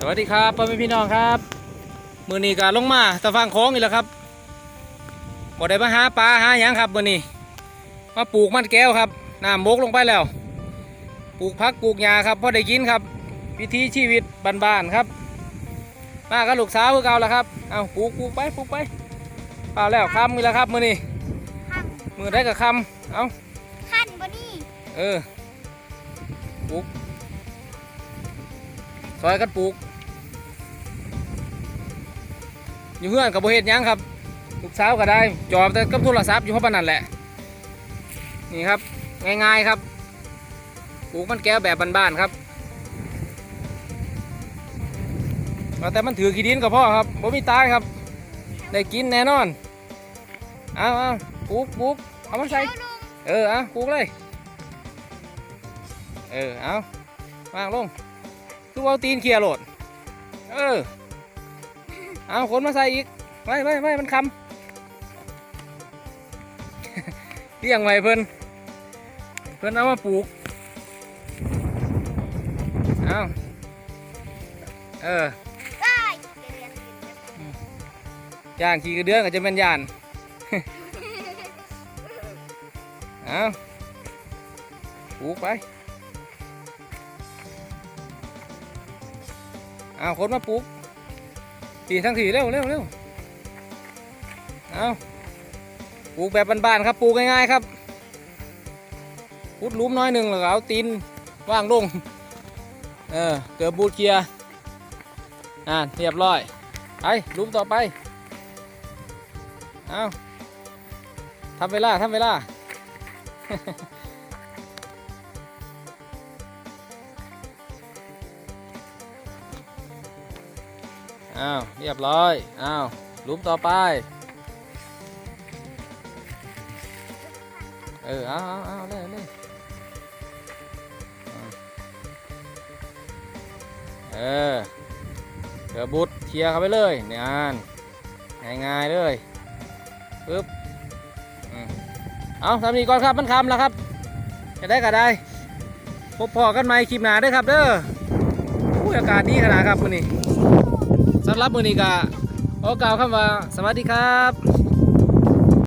สวัสดีครับพ่อแม่พี่น้องครับ มือนี้ก็ลงมาตะฟังโค้งอีกแล้วครับบ่ได้มาหาปลาหาหยังครับมือนี้มาปลูกมันแก้วครับน้ำบกลงไปแล้ว ปลูกพักปลูกหญ้าครับพอได้กินครับ วิถีชีวิตบ้านๆครับ มากับลูกสาวคือเก่าแล้วครับเอาปลูกปลูกไปปลูกไปเปล่าแล้วคำอีกแล้วครับมือนี้ขั้นมือได้กับคำเอาขั้นบ่นี่เออปลูกซอยกันปลูก อยู่เพื่อนกับโบเฮ็ดยังครับลูกสาวก็ได้ จอบแต่กับโทรศัพท์อยู่เพราะปนั่นแหละ นี่ครับ ง่ายๆครับปลูกมันแก้วแบบบ้านๆครับแต่มันถือขี้ดินกับพ่อครับผมมีตายครับ ได้กินแน่นอน เอาเอาปลูกปลูกเอามาใส่เอออเอาปลูกเลย เออ เอาวางลง คือเอาตีนเคลียร์โหลด เออ เอาขนมาใส่อีกไว้ไว้ไว้มันคำเลี้ยงไว้เพิ่นเพิ่นเอามาปลูกเอาเออย่านขี่กระเดือนก็จะเป็นยานเอาปลูกไปเอาคนมาปลูก ทีทั้งทีเร็วเร็วเร็วเอาปลูกแบบบ้านๆครับปลูกง่ายๆครับพุดลุ้มน้อยหนึ่งแล้วเอาตีนว่างลงเออเกือบบูดเคลียร์อ่าเรียบร้อยไปลุ้มต่อไปเอาทำเวลาทำเวลา อ้าวเรียบร้อยอ้าวหลุมต่อไปเออเอาเอาเอาเลยเลยเอเออเดี๋ยวบุตรเคลียเข้าไปเลยเนี่ยอ่านง่ายๆเลยปึ๊บเอาทำนี้ก่อนครับมันคำแล้วครับจะได้ก็ได้พบพอกันใหมคลิปหนาด้วยครับเด้ออุ้ยอากาศดีขนาดครับมื้อนี้ำหรับมือนี้ก็ขอกล่าวคำว่าสวัสดีครับ